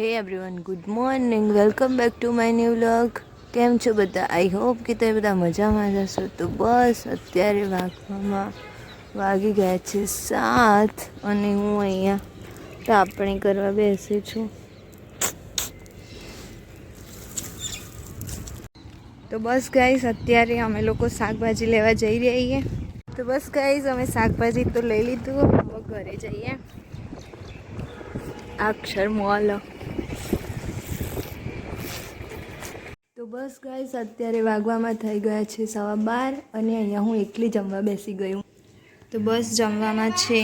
Hey everyone good morning welcome back to my new vlog કેમ છો બધા? I hope કે તમે બધા મજામાં જશો તો બસ, અત્યારે વાગવામાં વાગી ગયા છે સાત અને હું અહીંયા તાપણી કરવા બેસી છું. તો બસ ગાઈસ અત્યારે અમે લોકો શાકભાજી લેવા જઈ રહીએ. તો બસ ગાઈસ અમે શાકભાજી તો લઈ લીધું. ઘરે જઈએ. અક્ષર મોલ તો બસ ગાઈસ અત્યારે વાગવામાં થઈ ગયા છે સવા બાર અને અહીંયા હું એકલી જમવા બેસી ગયું તો બસ જમવામાં છે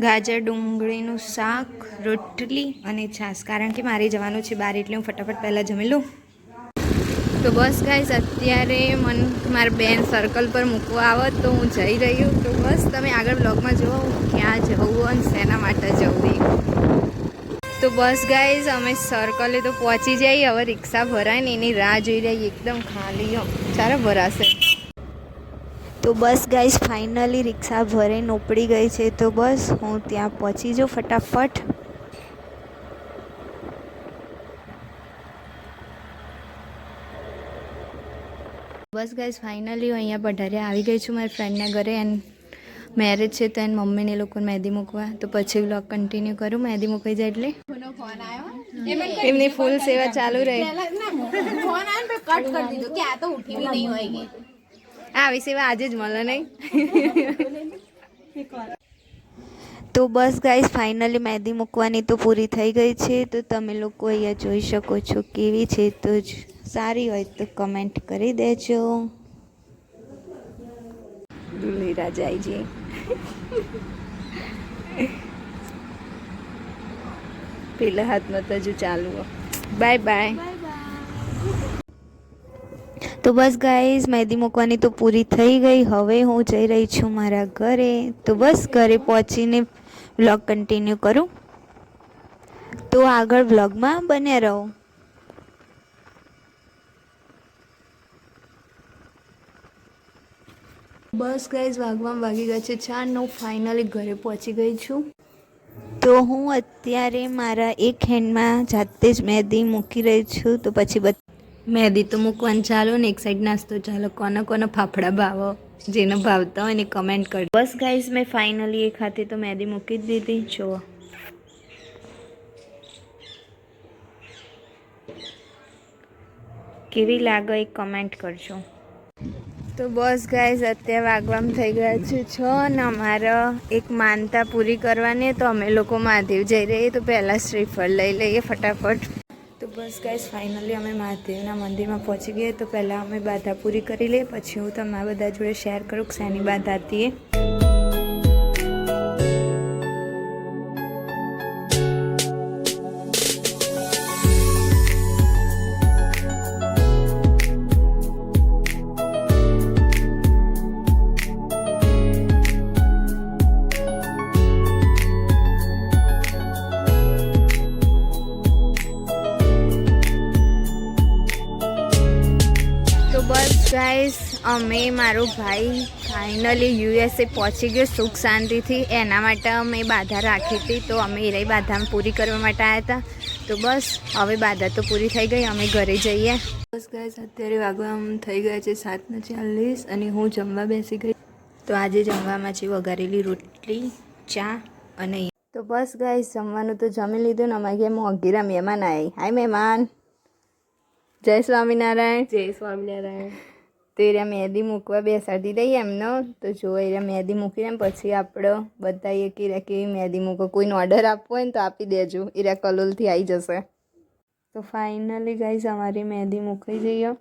ગાજર ડુંગળીનું શાક, રોટલી અને છાશ. કારણ કે મારે જવાનું છે બહાર એટલે હું ફટાફટ પહેલાં જમી લઉં. તો બસ ગાઈસ અત્યારે મન મારા બેન સર્કલ પર મૂકવા આવત તો હું જઈ રહ્યું તો બસ તમે આગળ બ્લોગમાં જુઓ હું ક્યાં જવું અને શેના માટે જવું તો બસ ગાઈઝ અમે સર્કલે તો પહોંચી જઈએ. હવે રિક્ષા ભરાય ને એની રાહ જોઈ રહી એકદમ ખાલી ચારે ભરાશે. તો બસ ગાઈઝ ફાઇનલી રિક્ષા ભરાઈને ઉપડી ગઈ છે. તો બસ, હું ત્યાં પહોંચી જાઉં ફટાફટ. બસ ગાઈઝ ફાઇનલી હું અહીંયા પઢારે આવી ગઈ છું મારી ફ્રેન્ડના ઘરે એન્ડ મેરેજ છે તો એની મમ્મીને લોકોને મહેંદી મૂકવા. તો પછી વ્લોગ કન્ટિન્યુ કરું. મહેંદી મૂકાઈ જાય એટલે. એમની ફૂલ સેવા ચાલુ રહી. આવી સેવા આજે જ મળે નહીં. તો બસ ગાઈસ ફાઇનલી મહેંદી મૂકવાની તો પૂરી થઈ ગઈ છે. તો તમે લોકો અહીંયા જોઈ શકો છો કેવી છે તો જ સારી હોય તો કમેન્ટ કરી દેજો. દુલ્હી રાજાઈજી પેલા હાથમાં તો હજુ ચાલુ બાય બાય તો બસ ગાઈઝ મહેંદી મૂકવાની તો પૂરી થઈ ગઈ. હવે હું જઈ રહી છું મારા ઘરે. તો બસ ઘરે પહોંચીને વ્લોગ કન્ટિન્યુ કરું. તો આગળ વ્લોગમાં બન્યા રહો. બસ ગાઈઝ વાગવામાં વાગી ગયા છે ચાર. હું ફાઇનલી ઘરે પહોંચી ગઈ છું. તો હું અત્યારે મારા એક હેન્ડમાં જાતે જ મહેંદી મૂકી રહી છું. તો પછી મહેંદી તો મૂકવાનું ચાલો, ને એક સાઈડ નાસ્તો ચાલો. કોને કોના ફાફડા ભાવો, જેને ભાવતા હોય એને કમેન્ટ કરો બસ ગાઈઝ મેં ફાઇનલી એક હાથે તો મહેંદી મૂકી જ દીધી. જુઓ. કેવી લાગે એ કમેન્ટ કરજો. તો બસ ગાઈઝ અત્યારે વાગવામાં થઈ ગયા છે છ ને અમારો એક માનતા પૂરી કરવાની તો અમે લોકો મહાદેવ જઈ રહીએ, તો પહેલાં શ્રીફળ લઈ લઈએ ફટાફટ. તો બસ ગાઈઝ ફાઇનલી અમે મહાદેવના મંદિરમાં પહોંચી ગઈએ તો પહેલાં અમે બાધા પૂરી કરી લઈએ, પછી હું તમારા બધા જોડે શેર કરું, કે શેની બાધા હતી ગાઈસ અમે, મારો ભાઈ ફાઇનલી યુએસએ પહોંચી ગયો સુખ શાંતિથી. એના માટે અમે બાધા રાખી હતી, તો અમે એ બાધા પૂરી કરવા માટે આવ્યા હતા. તો બસ, હવે બાધા તો પૂરી થઈ ગઈ, અમે ઘરે જઈએ. બસ ગાઈસ અત્યારે વાગવા થઈ ગયા છે સાતને ચાલીસ અને હું જમવા બેસી ગઈ. તો આજે જમવામાં છે વઘારેલી રોટલી, ચા અને તો બસ ગાઈસ જમવાનું તો જમી લીધું ને અમારે ઘેર મોગીરા મહેમાન આવી હાય મહેમાન. જય સ્વામિનારાયણ. જય સ્વામિનારાયણ. તો એરા મહેંદી મૂકવા બેસાડી દઈએ એમનો તો જો એ મહેંદી મૂકીને પછી આપણે બતાવીએ કે એરા કેવી મહેંદી મૂકો. કોઈને ઓર્ડર આપવો હોય ને તો આપી દેજો. એરા કલોલથી આવી જશે. તો ફાઇનલી ગાઈઝ અમારી મહેંદી મૂકી જઈએ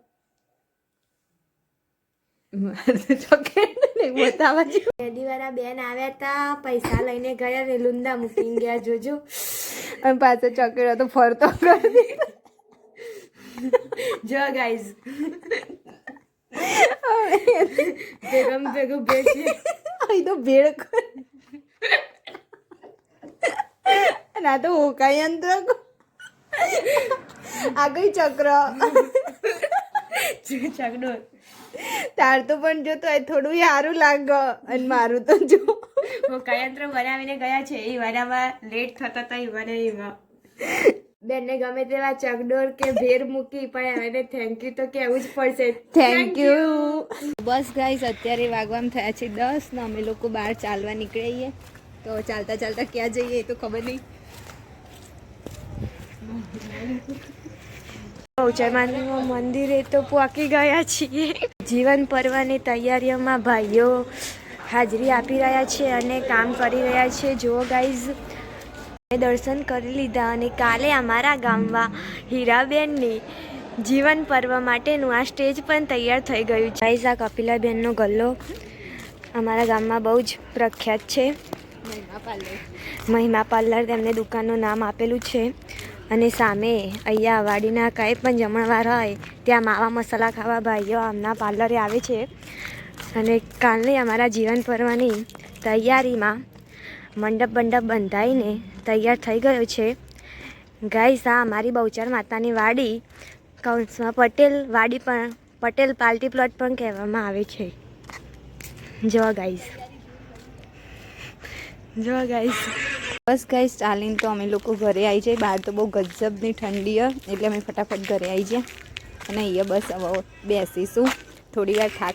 વાળા બેન આવ્યા હતા પૈસા લઈને ગયા ને લુંદા મૂકીને ગયા જોજો. અને પાછો ચોકેડો તો ફરતો કરી જો ગાઈઝ ભેગમ ભેગું બેસી અહીં તો ભેળ ના તો હોકાઈ યંત્ર આ કઈ ચક્ર ચકડો તાર તો પણ જો તો થોડું સારું લાગે અને મારું તો જો હું કયંત્ર બનાવીને ગયા છે એ વાડામાં લેટ થતા હતા એ વાડા એમાં બેનને ગમે તેવા ચકડોર કે ભેર મૂકી પણ એને થેન્ક યુ તો કહેવું જ પડશે. થેન્ક યુ બસ ગાઈસ અત્યારે વાગવામાં થયા છે દસ ને અમે લોકો બહાર ચાલવા નીકળીએ તો ચાલતા ચાલતા ક્યાં જઈએ એ તો ખબર નહીં. બહુચરમાનું મંદિરે તો પહોંચી ગયા છીએ. જીવન પર્વની તૈયારીઓમાં ભાઈઓ હાજરી આપી રહ્યા છે અને કામ કરી રહ્યા છે. જુઓ ગાઈઝ દર્શન કરી લીધા અને કાલે અમારા ગામમાં હીરાબેનની જીવન પર્વ માટેનું આ સ્ટેજ પણ તૈયાર થઈ ગયું છે. આ કપિલાબેનનો ગલ્લો અમારા ગામમાં બહુ જ પ્રખ્યાત છે. મહિમા પાર્લર તેમને દુકાનનું નામ આપેલું છે અને સામે અહીંયા વાડીના કાંઈ પણ જમણવાર હોય ત્યાં માવા મસાલા ખાવા ભાઈઓ આમના પાર્લરે આવે છે. અને કાલની અમારા જીવન પર્વની તૈયારીમાં મંડપ મંડપ બંધાઈને તૈયાર થઈ ગયો છે. ગાઈસ, આ અમારી બહુચર માતાની વાડી, કૌંસમાં પટેલ વાડી પણ, પટેલ પાર્ટી પ્લોટ પણ કહેવામાં આવે છે. જો ગાઈસ. જો ગાઈસ. બસ ગાઈસ, ચાલીને તો અમે લોકો ઘરે આવી જાય બહાર તો બહુ ગજબની ઠંડી એટલે અમે ફટાફટ ઘરે આવી જાય અને અહીંયા બસ હવે બેસીશું. થોડી વાર થાક